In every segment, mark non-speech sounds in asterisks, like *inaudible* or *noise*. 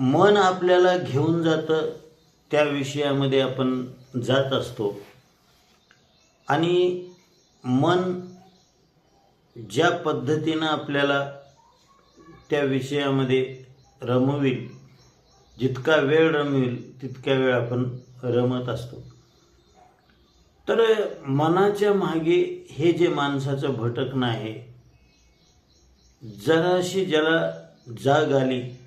मन आपल्याला घेऊन जातं त्या विषयामध्ये आपण जात असतो. आणि मन ज्या पद्धतीनं आपल्याला त्या विषयामध्ये रमविल जितका वेळ रमविल तितक्या वेळ आपण रमत असतो. तर मनाच्या मागे हे जे माणसाचं भटकणं आहे जराशी ज्याला जाग आली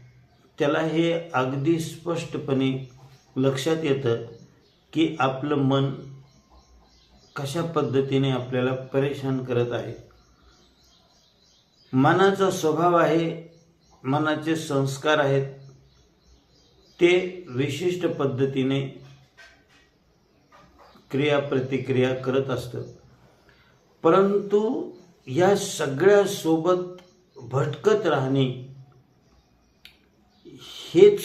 त्याला हे अगदी स्पष्टपणे लक्षात येतं की आपलं मन कशा पद्धतीने आपल्याला परेशान करत आहे. मनाचा स्वभाव आहे मनाचे संस्कार आहेत ते विशिष्ट पद्धतीने क्रिया प्रतिक्रिया करत असतं. परंतु या सगळ्यासोबत भटकत राहणे हेच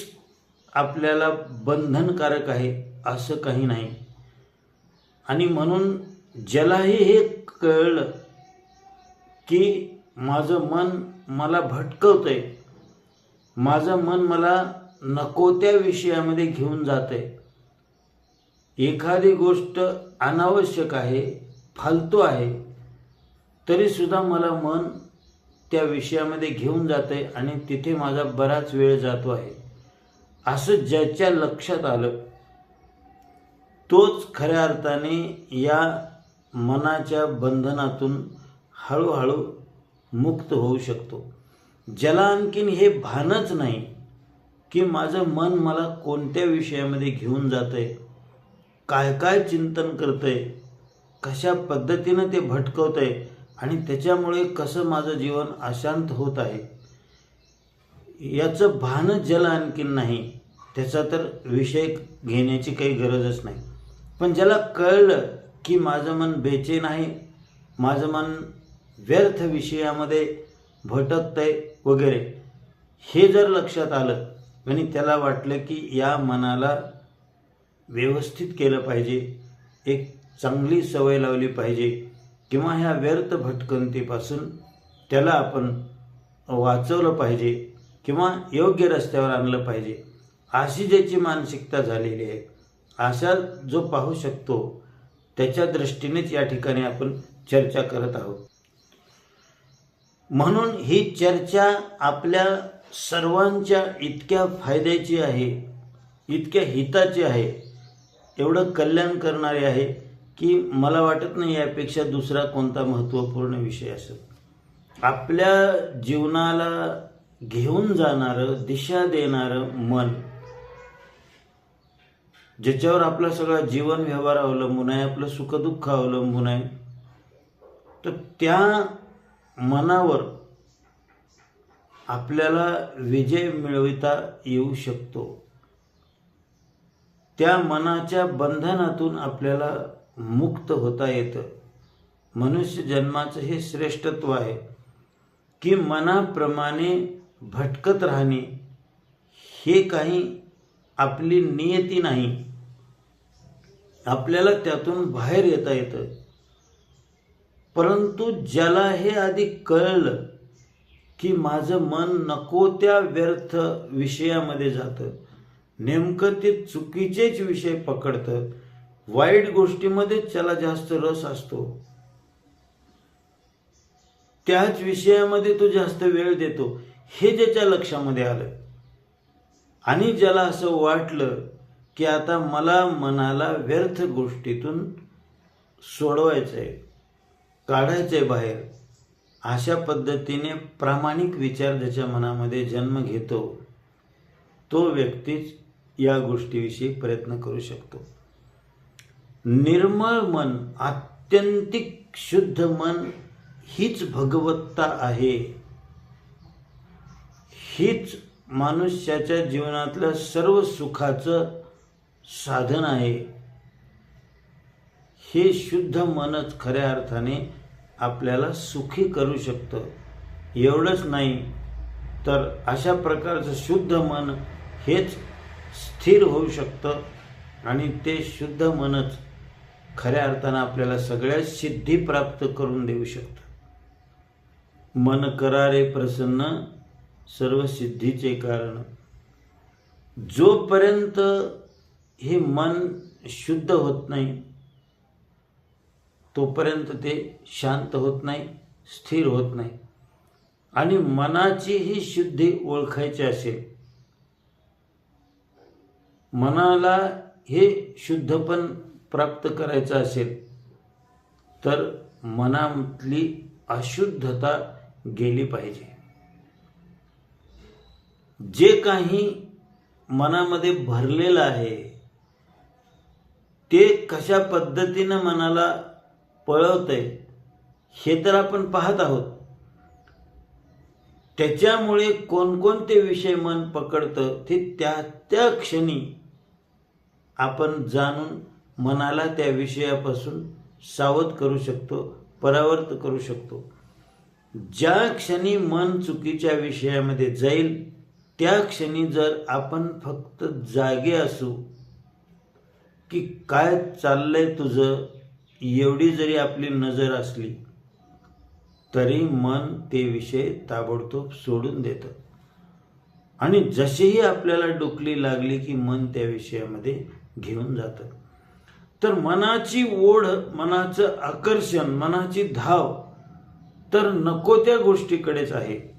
आपल्याला बंधनकारक आहे असं काही नाही. आणि म्हणून ज्यालाही हे कळलं की माझं मन मला भटकवतंय माझं मन मला नको त्या विषयामध्ये घेऊन जातंय. एखादी गोष्ट अनावश्यक आहे फालतू आहे तरीसुद्धा मला मन त्या विषयामध्ये घेऊन जाते आणि तिथे माझा बराच वेळ जातो आहे. असं ज्याच्या लक्षात आलं तोच खऱ्या अर्थाने या मनाच्या बंधनातून हळूहळू मुक्त होऊ शकतो. ज्याला आणखीन हे भानच नाही की माझं मन मला कोणत्या विषयामध्ये घेऊन जातंय काय काय चिंतन करतंय कशा पद्धतीनं ते भटकवतंय आणि त्याच्यामुळे कसं माझं जीवन अशांत होत आहे याचं भानच ज्याला आणखीन नाही. त्याचा तर विषय घेण्याची काही गरजच नाही. पण ज्याला कळलं की माझं मन बेचैन आहे माझं मन व्यर्थ विषयामध्ये भटकतंय वगैरे हे जर लक्षात आलं आणि त्याला वाटलं की या मनाला व्यवस्थित केलं पाहिजे एक चांगली सवय लावली पाहिजे किंवा ह्या व्यर्थ भटकंतीपासून त्याला आपण वाचवलं पाहिजे किंवा योग्य रस्त्यावर आणलं पाहिजे. अशी ज्याची मानसिकता झालेली आहे अशा जो पाहू शकतो त्याच्या दृष्टीनेच या ठिकाणी आपण चर्चा करत आहोत. म्हणून ही चर्चा आपल्या सर्वांच्या इतक्या फायद्याची आहे इतक्या हिताची आहे एवढं कल्याण करणारे आहे की मला वाटत नाही यापेक्षा दुसरा कोणता महत्त्वपूर्ण विषय असेल. आपल्या जीवनाला घेऊन जाणारं दिशा देणारं मन ज्याच्यावर आपला सगळा जीवन व्यवहार अवलंबून आहे आपलं सुखदुःख अवलंबून आहे तर त्या मनावर आपल्याला विजय मिळविता येऊ शकतो. त्या मनाच्या बंधनातून आपल्याला मुक्त होता येतं. मनुष्य जन्माचं हे श्रेष्ठत्व आहे की मनाप्रमाणे भटकत राहणे हे काही आपली नियती नाही. आपल्याला त्यातून बाहेर येता येतं. परंतु ज्याला हे आधी कळलं की माझं मन नको त्या व्यर्थ विषयामध्ये जातं. नेमकं ते चुकीचेच विषय पकडतं. वाईट गोष्टीमध्येच त्याला जास्त रस असतो. त्याच विषयामध्ये तो जास्त वेळ देतो. हे ज्याच्या लक्षामध्ये आलं आणि ज्याला असं वाटलं की आता मला मनाला व्यर्थ गोष्टीतून सोडवायचं आहे काढायचं आहे बाहेर अशा पद्धतीने प्रामाणिक विचार ज्याच्या मनामध्ये जन्म घेतो तो व्यक्तीच या गोष्टीविषयी प्रयत्न करू शकतो. निर्मळ मन आत्यंतिक शुद्ध मन हीच भगवत्ता आहे. हीच मनुष्याच्या जीवनातल्या सर्व सुखाचं साधन आहे. हे शुद्ध मनच खऱ्या अर्थाने आपल्याला सुखी करू शकतं. एवढंच नाही तर अशा प्रकारचं शुद्ध मन हेच स्थिर होऊ शकतं आणि ते शुद्ध मनच खऱ्या अर्थानं आपल्याला सगळ्या सिद्धी प्राप्त करून देऊ शकतं. मन करारे प्रसन्न सर्व सिद्धीचे कारण. जोपर्यंत हे मन शुद्ध होत नाही तोपर्यंत ते शांत होत नाही स्थिर होत नाही. आणि मनाची ही शुद्धी ओळखायची असेल मनाला हे शुद्धपण प्राप्त करायचं असेल तर मनामधली अशुद्धता गेली पाहिजे. जे काही मनामध्ये भरलेलं आहे ते कशा पद्धतीनं मनाला पळवतंय हे तर आपण पाहत आहोत. त्याच्यामुळे कोणकोणते विषय मन पकडतं ते त्या त्या क्षणी आपण जाणून मनाला त्या विषयापासून सावध करू शकतो परावर्त करू शकतो. ज्या क्षणी मन चुकीच्या विषयामध्ये जाईल त्या क्षणी जर आपण फक्त जागे असू की काय चाललंय तुझं एवढी जरी आपली नजर असली तरी मन ते विषय ताबडतोब सोडून देतं. आणि जशीही आपल्याला डोकली लागली की मन त्या विषयामध्ये घेऊन जातं. तर मनाची ओढ मनाचं आकर्षण मनाची धाव तर नको त्या गोष्टीकडेच आहे.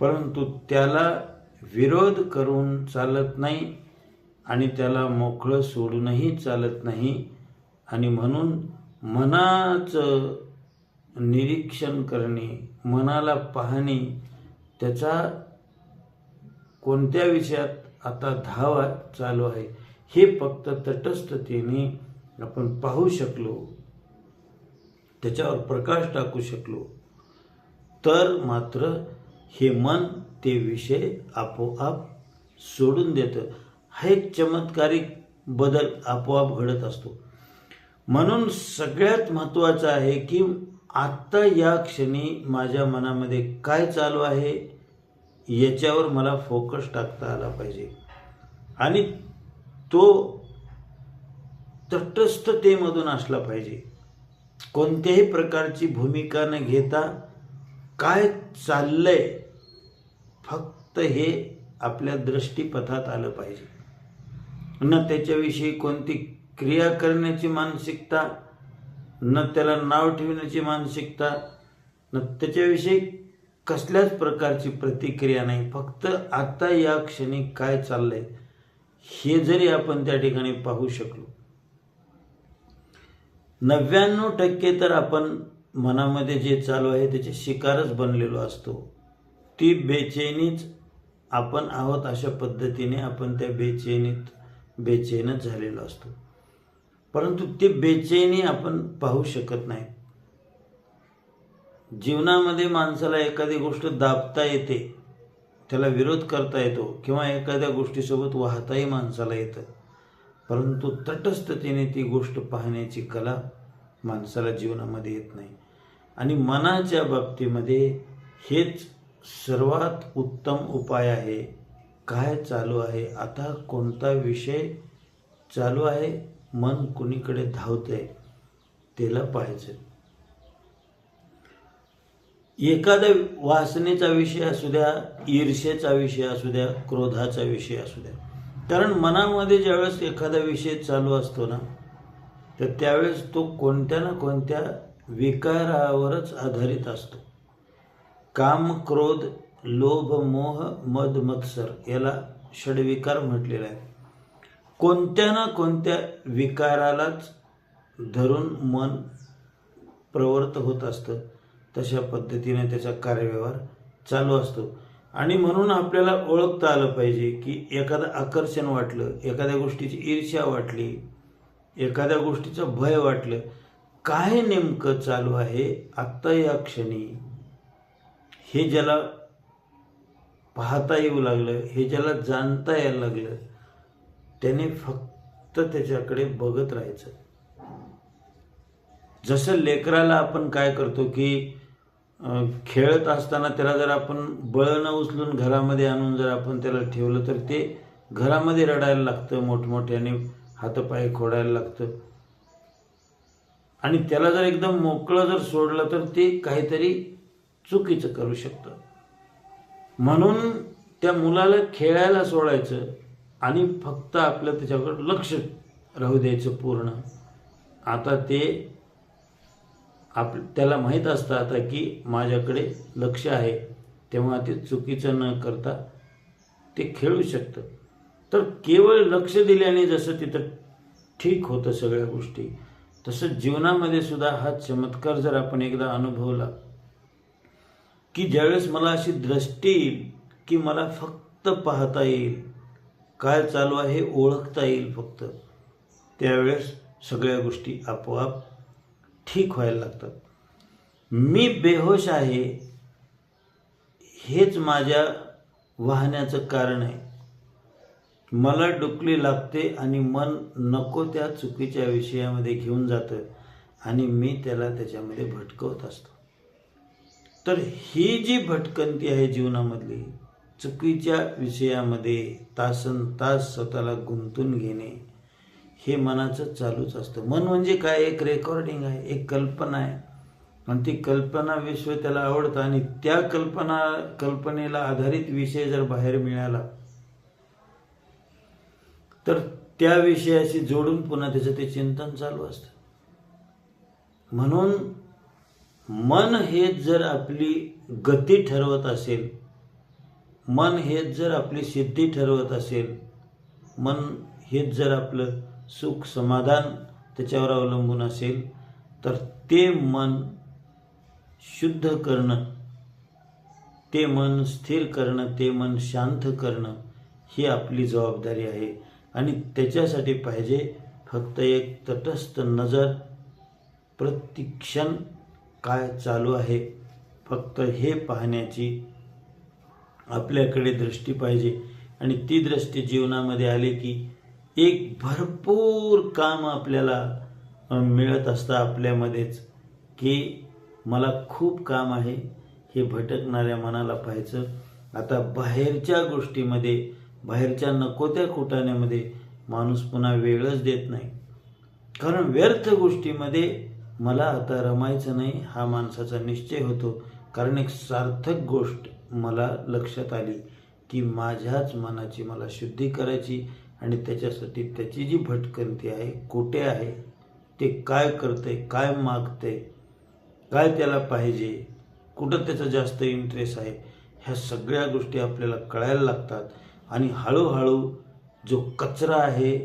परंतु त्याला विरोध करून चालत नाही आणि त्याला मोकळं सोडूनही चालत नाही. आणि म्हणून मनाचं निरीक्षण करणे मनाला पाहणे त्याचा कोणत्या विषयात आता धावा चालू आहे हे फक्त तटस्थतेने आपण पाहू शकलो. त्याच्यावर प्रकाश टाकू शकलो. तर मात्र हे मन ते विषय आपोआप सोडून देतं. हा एक चमत्कारिक बदल आपोआप घडत असतो. म्हणून सगळ्यात महत्त्वाचं आहे की आत्ता या क्षणी माझ्या मनामध्ये काय चालू आहे याच्यावर मला फोकस टाकता आला पाहिजे. आणि तो तटस्थतेमधून असला पाहिजे. कोणत्याही प्रकारची भूमिका न घेता काय चाललंय फक्त हे आपल्या दृष्टीपथात आलं पाहिजे. न त्याच्याविषयी कोणती क्रिया करण्याची मानसिकता न त्याला नाव ठेवण्याची मानसिकता न त्याच्याविषयी कसल्याच प्रकारची प्रतिक्रिया नाही. फक्त आता या क्षणी काय चाललंय हे जरी आपण त्या ठिकाणी पाहू शकलो. नव्याण्णव टक्के तर आपण मनामध्ये जे चालू आहे त्याचे शिकारच बनलेलो असतो. ती बेचैनीच आपण आहोत अशा पद्धतीने आपण त्या बेचैनीत बेचैनच झालेलो असतो. परंतु ती बेचैनी आपण पाहू शकत नाही. जीवनामध्ये माणसाला एखादी गोष्ट दाबता येते त्याला विरोध करता येतो किंवा एखाद्या गोष्टीसोबत वाहताही माणसाला येतं. परंतु तटस्थतेने ती गोष्ट पाहण्याची कला माणसाला जीवनामध्ये येत नाही. आणि मनाच्या बाबतीमध्ये हेच सर्वात उत्तम उपाय आहे काय चालू आहे आता कोणता विषय चालू आहे मन कुणीकडे धावतंय त्याला पाहायचं. एखाद्या वासनेचा विषय असू द्या ईर्षेचा विषय असू द्या क्रोधाचा विषय असू द्या. कारण मनामध्ये ज्यावेळेस एखादा विषय चालू असतो ना तर त्यावेळेस तो कोणत्या ना कोणत्या विकारावरच आधारित असतो. काम क्रोध लोभ मोह मद मत्सर याला षडविकार म्हटलेला आहे कोणत्या ना कोणत्या विकारालाच धरून मन प्रवृत्त होत असतं तशा पद्धतीने त्याचा कार्यव्यवहार चालू असतो. आणि म्हणून आपल्याला ओळखता आलं पाहिजे की एखादं आकर्षण वाटलं एखाद्या गोष्टीची ईर्ष्या वाटली एखाद्या गोष्टीचं भय वाटलं काय नेमकं चालू आहे आत्ता या क्षणी? हे ज्याला पाहता येऊ लागलं हे ज्याला जाणता यायला लागलं त्याने फक्त त्याच्याकडे बघत राहायचं. जसं लेकराला आपण काय करतो की खेळत असताना त्याला जर आपण बळं न उचलून घरामध्ये आणून जर आपण त्याला ठेवलं तर ते घरामध्ये रडायला लागतं मोठमोठ्याने हातपाय खोडायला लागतं. आणि त्याला जर एकदम मोकळं जर सोडलं तर ते काहीतरी चुकीचं करू शकतं. म्हणून त्या मुलाला खेळायला सोडायचं आणि फक्त आपलं त्याच्याकडं लक्ष राहू द्यायचं पूर्ण. आता ते आप त्याला माहीत असतं आता की माझ्याकडे लक्ष आहे तेव्हा ते चुकीचं न करता ते खेळू शकतं. तर केवळ लक्ष दिल्याने जसं तिथं ठीक होतं सगळ्या गोष्टी तसं जीवनामध्ये सुद्धा हा चमत्कार जर आपण एकदा अनुभवला की ज्यावेळेस मला अशी दृष्टी येईल की मला फक्त पाहता येईल काय चालू आहे हे ओळखता येईल फक्त त्यावेळेस सगळ्या गोष्टी आपोआप ठीक व्हायला लागतात. मी बेहोश आहे हेच माझ्या वाहण्याचं कारण आहे. मला डुकली लागते आणि मन नको त्या चुकीच्या विषयामध्ये घेऊन जातं आणि मी त्याला त्याच्यामध्ये भटकवत असतो. तर ही जी भटकंती आहे जीवनामधली चुकीच्या विषयामध्ये तासन तास स्वतःला गुंतून घेणे हे मनाचं चालूच असतं. मन म्हणजे काय? एक रेकॉर्डिंग आहे एक कल्पना आहे. आणि ती कल्पना विश्व त्याला आवडतं आणि त्या कल्पना कल्पनेला आधारित विषय जर बाहेर मिळाला तर त्या विषयाशी जोडून पुन्हा त्याचं ते चिंतन चालू असतं. म्हणून मन हेच जर आपली गती ठरवत असेल मन हेच जर आपली सिद्धी ठरवत असेल मन हेच जर आपलं सुख समाधान त्याच्यावर अवलंबून असेल तर ते मन शुद्ध करणं ते मन स्थिर करणं ते मन शांत करणं ही आपली जबाबदारी आहे. आणि त्याच्यासाठी पाहिजे फक्त एक तटस्थ नजर प्रतिक्षण काय चालू आहे? फक्त हे पाहण्याची आपल्याकडे दृष्टी पाहिजे. आणि ती दृष्टी जीवनामध्ये आली की एक भरपूर काम आपल्याला मिळत असतं आपल्यामध्येच. की मला खूप काम आहे हे भटकणाऱ्या मनाला पाहायचं. आता बाहेरच्या गोष्टीमध्ये बाहेरच्या नको त्या कुटाण्यामध्ये माणूस पुन्हा वेळच देत नाही. कारण व्यर्थ गोष्टीमध्ये मला आता रमायचं नाही हा माणसाचा निश्चय होतो. कारण एक सार्थक गोष्ट मला लक्षात आली की माझ्याच मनाची मला शुद्धी करायची आणि त्याच्यासाठी त्याची जी भटकंती आहे कुठे आहे ते काय करते काय मागते काय त्याला पाहिजे कुठं त्याचा जास्त इंटरेस्ट आहे ह्या सगळ्या गोष्टी आपल्याला कळायला लागतात. आणि हळूहळू जो कचरा आहे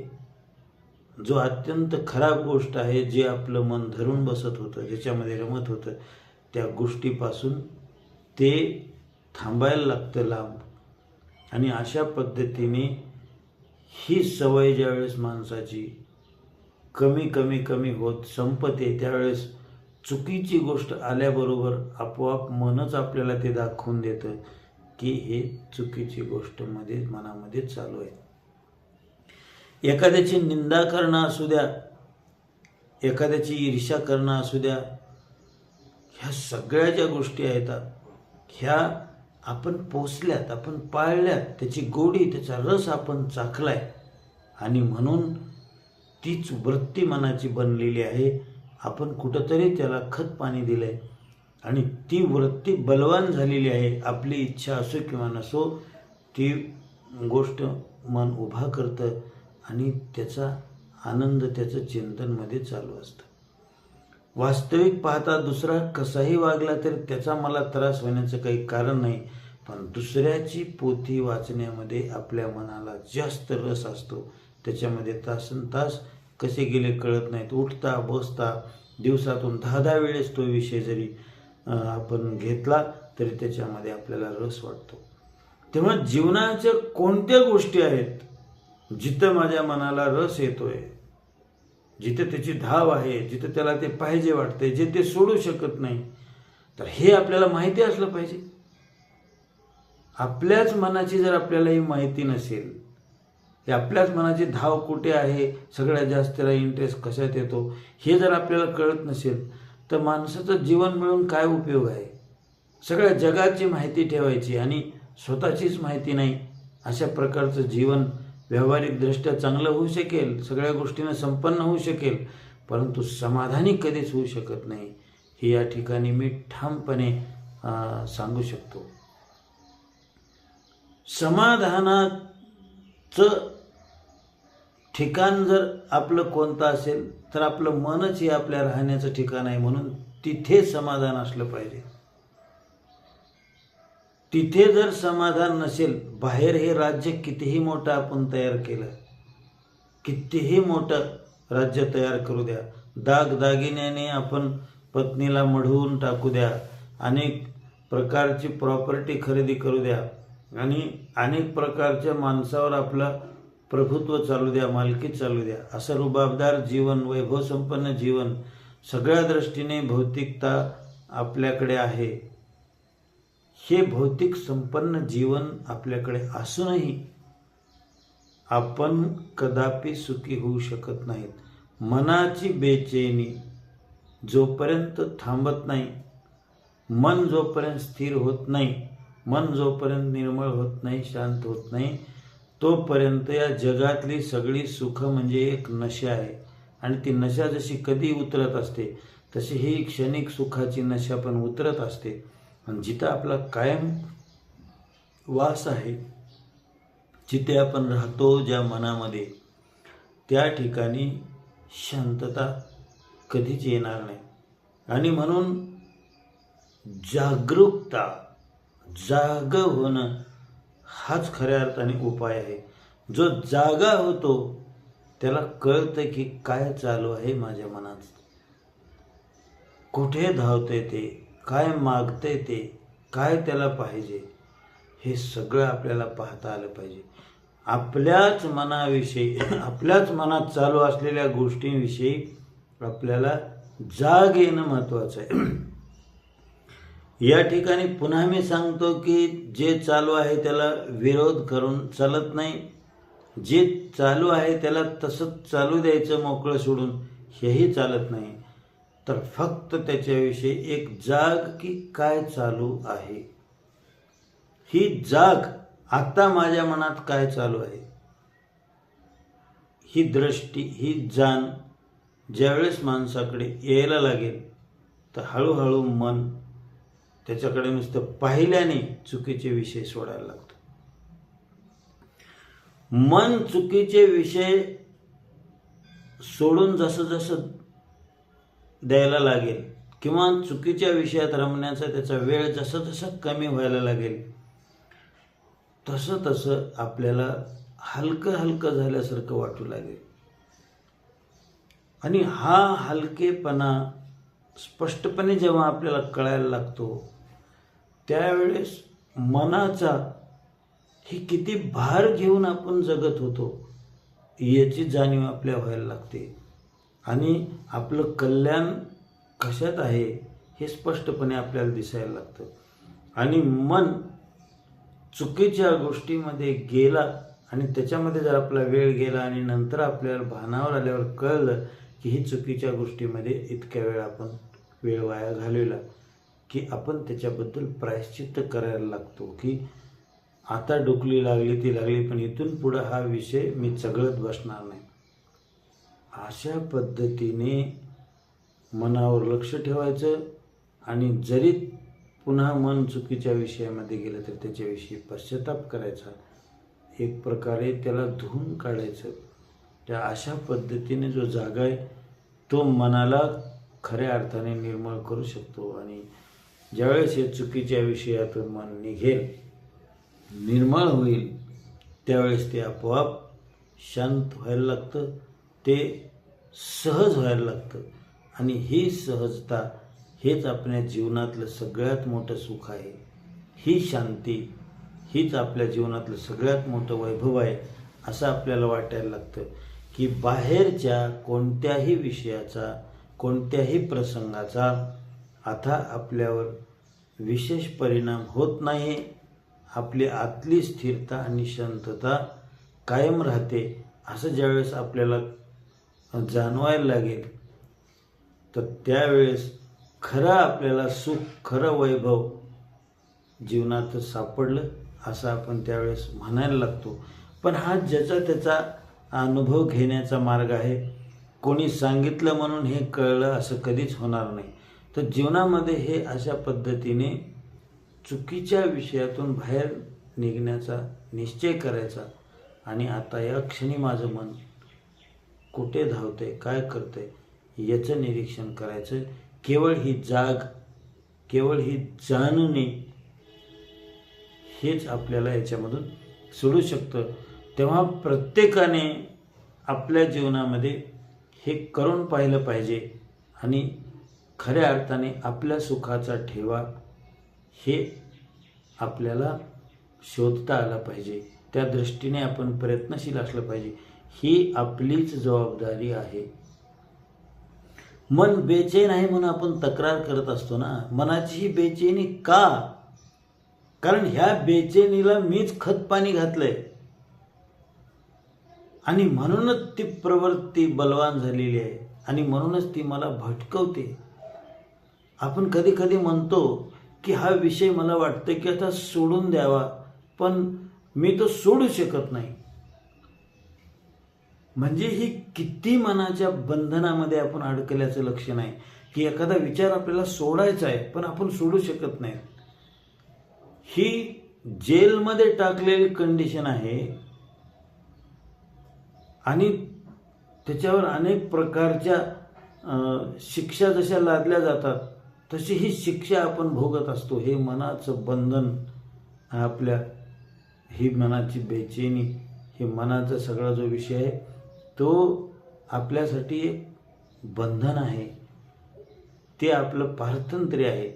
जो अत्यंत खराब गोष्ट आहे जे आपलं मन धरून बसत होतं ज्याच्यामध्ये रमत होतं त्या गोष्टीपासून ते थांबायला लागतं लांब. आणि अशा पद्धतीने ही सवय ज्यावेळेस माणसाची कमी कमी कमी होत संपते त्यावेळेस चुकीची गोष्ट आल्याबरोबर आपोआप मनच आपल्याला ते दाखवून देतं की हे चुकीची गोष्टमध्ये मनामध्ये चालू आहे. एखाद्याची निंदा करणं असू द्या एखाद्याची ईर्ष्या करणं असू द्या ह्या सगळ्या ज्या गोष्टी आहेत ह्या आपण पोचल्यात आपण पाळल्यात त्याची गोडी त्याचा रस आपण चाखलाय. आणि म्हणून तीच वृत्ती मनाची बनलेली आहे. आपण कुठंतरी त्याला खत पाणी दिलंय. आणि ती वृत्ती बलवान झालेली आहे. आपली इच्छा असो किंवा नसो ती गोष्ट मन उभा करतं. आणि त्याचा आनंद त्याचं चिंतनमध्ये चालू असतं. वास्तविक पाहता दुसरा कसाही वागला तरी त्याचा मला त्रास होण्याचं काही कारण नाही पण दुसऱ्याची पोथी वाचण्यामध्ये आपल्या मनाला जास्त रस असतो. त्याच्यामध्ये तासन तास कसे गेले कळत नाहीत. उठता बसता दिवसातून दहा दहा वेळेस तो विषय जरी आपण घेतला तरी त्याच्यामध्ये आपल्याला रस वाटतो. तेव्हा जीवनाच्या कोणत्या गोष्टी आहेत? जिथं माझ्या मनाला रस येतोय जिथे त्याची धाव आहे जिथं त्याला ते पाहिजे वाटते जे ते सोडू शकत नाही तर हे आपल्याला माहिती असलं पाहिजे. आपल्याच मनाची जर आपल्याला ही माहिती नसेल हे आपल्याच मनाची धाव कुठे आहे सगळ्यात जास्त त्याला इंटरेस्ट कशात येतो हे जर आपल्याला कळत नसेल तर माणसाचं जीवन मिळून काय उपयोग आहे? सगळ्या जगाची माहिती ठेवायची आणि स्वतःचीच माहिती नाही अशा प्रकारचं जीवन व्यावहारिकदृष्ट्या चांगलं होऊ शकेल सगळ्या गोष्टीनं संपन्न होऊ शकेल परंतु समाधानी कधीच होऊ शकत नाही. हे या ठिकाणी मी ठामपणे सांगू शकतो. समाधानाचं ठिकाण जर आपलं कोणतं असेल तर आपलं मनच हे आपल्या राहण्याचं ठिकाण आहे म्हणून तिथे समाधान असलं पाहिजे. तिथे जर समाधान नसेल बाहेर हे राज्य कितीही मोठं आपण तयार केलं कितीही मोठं राज्य तयार करू द्या दाग दागिन्याने आपण पत्नीला मढवून टाकू द्या अनेक प्रकारची प्रॉपर्टी खरेदी करू द्या आणि अनेक प्रकारच्या माणसावर आपलं प्रभुत्व चालू द्या मालकी चालू द्या असं रुबाबदार जीवन वैभवसंपन्न जीवन सगळ्या दृष्टीने भौतिकता आपल्याकडे आहे. हे भौतिक संपन्न जीवन आपल्याकडे असूनही आपण कदापि सुखी होऊ शकत नाहीत. मनाची बेचैनी जोपर्यंत थांबत नाही मन जोपर्यंत स्थिर होत नाही मन जोपर्यंत निर्मळ होत नाही शांत होत नाही तोपर्यंत या जगातली सगळी सुख म्हणजे एक नशा आहे. आणि ती नशा जशी कधी उतरत असते तशी ही क्षणिक सुखाची नशा पण उतरत असते. आणि जिथं आपला कायम वास आहे जिथे आपण राहतो ज्या मनामध्ये त्या ठिकाणी शांतता कधीच येणार नाही. आणि म्हणून जागरूकता जाग होणं हाच खऱ्या अर्थाने उपाय आहे. जो जागा होतो त्याला कळतं की काय चालू आहे माझ्या मनात. कुठे धावते ते? काय मागतंय ते काय त्याला पाहिजे हे सगळं आपल्याला पाहता आलं पाहिजे. आपल्याच मनाविषयी *clears throat* आपल्याच मनात चालू असलेल्या गोष्टींविषयी आपल्याला जाग येणं महत्त्वाचं आहे. *clears throat* या ठिकाणी पुन्हा मी सांगतो की जे चालू आहे त्याला विरोध करून चालत नाही. जे चालू आहे त्याला तसंच चालू द्यायचं मोकळं सोडून हेही चालत नाही. तर फक्त त्याच्याविषयी एक जाग की काय चालू आहे? ही जाग आता माझ्या मनात काय चालू आहे? ही दृष्टी ही जाण ज्यावेळेस माणसाकडे यायला लागेल तर हळूहळू मन त्याच्याकडे नुसतं पाहिल्याने चुकीचे विषय सोडायला लागतो. मन चुकीचे विषय सोडून जसं जसं द्यायला लागेल. किंवा चुकीच्या विषयात रमण्याचा त्याचा वेळ जसं जसं कमी व्हायला लागेल तसं तसं आपल्याला हलकं हलकं झाल्यासारखं वाटू लागेल. आणि हा हलकेपणा स्पष्टपणे जेव्हा आपल्याला कळायला लागतो त्यावेळेस मनाचा ही किती भार घेऊन आपण जगत होतो याची जाणीव आपल्या व्हायला लागते. आणि आपलं कल्याण कशात आहे हे स्पष्टपणे आपल्याला दिसायला लागतं. आणि मन चुकीच्या गोष्टीमध्ये गेला आणि त्याच्यामध्ये जर आपला वेळ गेला आणि नंतर आपल्याला भानावर आल्यावर कळलं की ही चुकीच्या गोष्टीमध्ये इतक्या वेळ आपण वेळ वाया घालवला की आपण त्याच्याबद्दल प्रायश्चित्त करायला लागतो की आता डोकली लागली ती लागली पण इथून पुढं हा विषय मी चघळत बसणार नाही. अशा पद्धतीने मनावर लक्ष ठेवायचं आणि जरी पुन्हा मन चुकीच्या विषयामध्ये गेलं तर त्याच्याविषयी पश्चाताप करायचा. एक प्रकारे त्याला धुवून काढायचं. त्या अशा पद्धतीने जो जागा आहे तो मनाला खऱ्या अर्थाने निर्मळ करू शकतो आणि ज्यावेळेस हे चुकीच्या विषयातून मन निघेल निर्मळ होईल त्यावेळेस ते आपोआप शांत व्हायला लागतं. ते सहज व्हायला लागतं. आणि ही सहजता हेच आपल्या जीवनातलं सगळ्यात मोठं सुख आहे. ही शांती हीच आपल्या जीवनातलं सगळ्यात मोठं वैभव आहे असं आपल्याला वाटायला लागतं. की बाहेरच्या कोणत्याही विषयाचा कोणत्याही प्रसंगाचा आता आपल्यावर विशेष परिणाम होत नाही आपली आतली स्थिरता आणि शांतता कायम राहते असं ज्यावेळेस आपल्याला जाणवायला लागेल. तर त्यावेळेस खरं आपल्याला सुख खरं वैभव जीवनात सापडलं असं आपण त्यावेळेस म्हणायला लागतो. पण हा ज्याचा त्याचा अनुभव घेण्याचा मार्ग आहे. कोणी सांगितलं म्हणून हे कळलं असं कधीच होणार नाही. तर जीवनामध्ये हे अशा पद्धतीने चुकीच्या विषयातून बाहेर निघण्याचा निश्चय करायचा. आणि आता या क्षणी माझं मन कुठे धावते काय करतंय याचं निरीक्षण करायचं. केवळ ही जाग केवळ ही जाणणे हेच आपल्याला याच्यामधून सोडू शकतं. तेव्हा प्रत्येकाने आपल्या जीवनामध्ये हे करून पाहिलं पाहिजे आणि खऱ्या अर्थाने आपल्या सुखाचा ठेवा हे आपल्याला शोधता आला पाहिजे. त्या दृष्टीने आपण प्रयत्नशील असलं पाहिजे. ही आपलीच जबाबदारी आहे. मन बेचैन आहे म्हणून आपण तक्रार करत असतो ना मनाची ही बेचैनी का? कारण ह्या बेचैनीला मीच खत पाणी घातलंय. आणि म्हणूनच ती प्रवृत्ती बलवान झालेली आहे. आणि म्हणूनच ती मला भटकवते. आपण कधी कधी म्हणतो की हा विषय मला वाटतं की आता सोडून द्यावा पण मी तो सोडू शकत नाही. म्हणजे ही किती मनाच्या बंधनामध्ये आपण अडकल्याचं लक्षण आहे की एखादा विचार आपल्याला सोडायचा आहे पण आपण सोडू शकत नाही. ही जेलमध्ये टाकलेली कंडिशन आहे आणि त्याच्यावर अनेक प्रकारच्या शिक्षा जशा लादल्या जातात तशी ही शिक्षा आपण भोगत असतो. हे मनाचं बंधन आपल्या ही मनाची बेचैनी हे मनाचा सगळा जो विषय आहे तो आपल्यासाठी एक बंधन आहे. ते आपलं पारतंत्र्य आहे.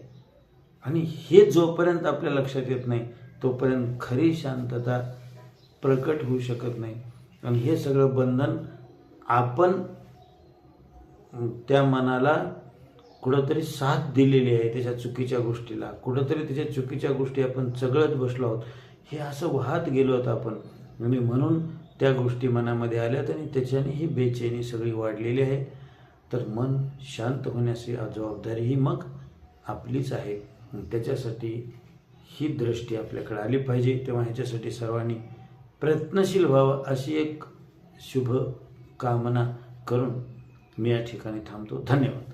आणि हे जोपर्यंत आपल्या लक्षात येत नाही तोपर्यंत खरी शांतता प्रकट होऊ शकत नाही. आणि हे सगळं बंधन आपण त्या मनाला कुठंतरी साथ दिलेली आहे त्याच्या चुकीच्या गोष्टीला. कुठंतरी त्याच्या चुकीच्या गोष्टी आपण चगळत बसलो आहोत. हे असं वाहत गेलो आहोत आपण. आणि म्हणून त्या गोष्टी मनामध्ये आल्यात आणि त्याच्याने ही बेचैनी सगळी वाढलेली आहे. तर मन शांत होण्याची जबाबदारी ही मग आपलीच आहे. त्याच्यासाठी ही दृष्टी आपल्याकडे आली पाहिजे. तेव्हा ह्याच्यासाठी सर्वांनी प्रयत्नशील व्हावं अशी एक शुभ कामना करून मी या ठिकाणी थांबतो. धन्यवाद.